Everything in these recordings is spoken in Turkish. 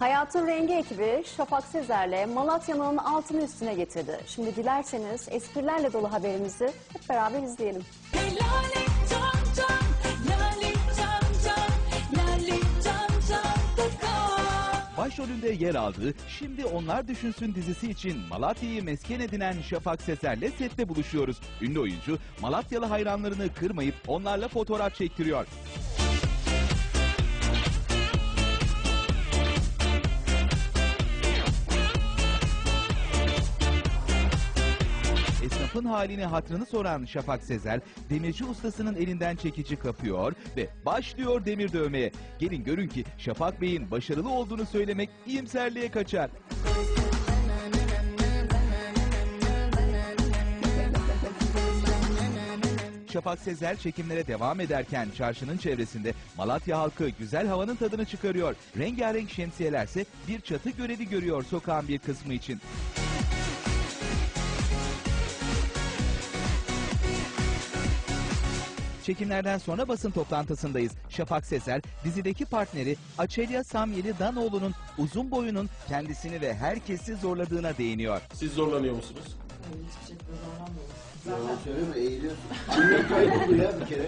Hayatın Rengi ekibi Şafak Sezer'le Malatya'nın altını üstüne getirdi. Şimdi dilerseniz esprilerle dolu haberimizi hep beraber izleyelim. Lale can can, lale can can, lale can can takar. Başrolünde yer aldığı Şimdi Onlar Düşünsün dizisi için Malatya'yı mesken edinen Şafak Seser'le sette buluşuyoruz. Ünlü oyuncu Malatyalı hayranlarını kırmayıp onlarla fotoğraf çektiriyor. Esnafın halini hatrını soran Şafak Sezer, demirci ustasının elinden çekici kapıyor ve başlıyor demir dövmeye. Gelin görün ki Şafak Bey'in başarılı olduğunu söylemek iyimserliğe kaçar. Şafak Sezer çekimlere devam ederken çarşının çevresinde Malatya halkı güzel havanın tadını çıkarıyor. Rengarenk şemsiyelerse bir çatı görevi görüyor sokağın bir kısmı için. Çekimlerden sonra basın toplantısındayız. Şafak Sezer, dizideki partneri Açelya Samyeli Danoğlu'nun uzun boyunun kendisini ve herkesi zorladığına değiniyor. Siz zorlanıyor musunuz? Yalan söyleme eğiliyorsun. Kayboldu ya bir kere.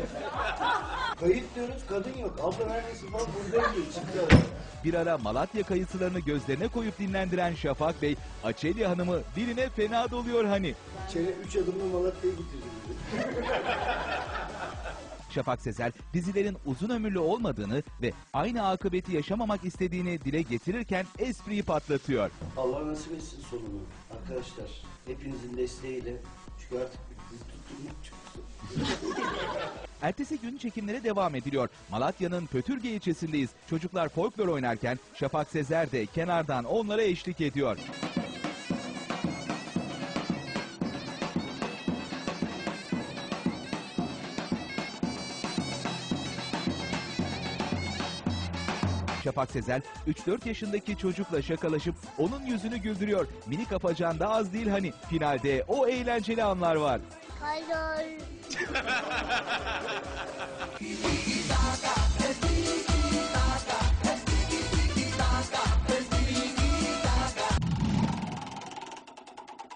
Kayıt diyoruz kadın yok. Abla neredesin falan buradayım diyor. Çıktı. Bir ara Malatya kayısılarını gözlerine koyup dinlendiren Şafak Bey, Açelya Hanım'ı diline fena doluyor hani. Çene üç adımlı Malatya'ya getirdi bizi. Şafak Sezer dizilerin uzun ömürlü olmadığını ve aynı akıbeti yaşamamak istediğini dile getirirken espriyi patlatıyor. Allah nasip etsin sonunu. Arkadaşlar hepinizin desteğiyle. Çünkü artık tuttuğum çıktı. Ertesi gün çekimlere devam ediliyor. Malatya'nın Pötürge ilçesindeyiz. Çocuklar folklor oynarken Şafak Sezer de kenardan onlara eşlik ediyor. Şafak Sezer 3-4 yaşındaki çocukla şakalaşıp onun yüzünü güldürüyor. Minik apacan da az değil hani. Finalde o eğlenceli anlar var. Hayır.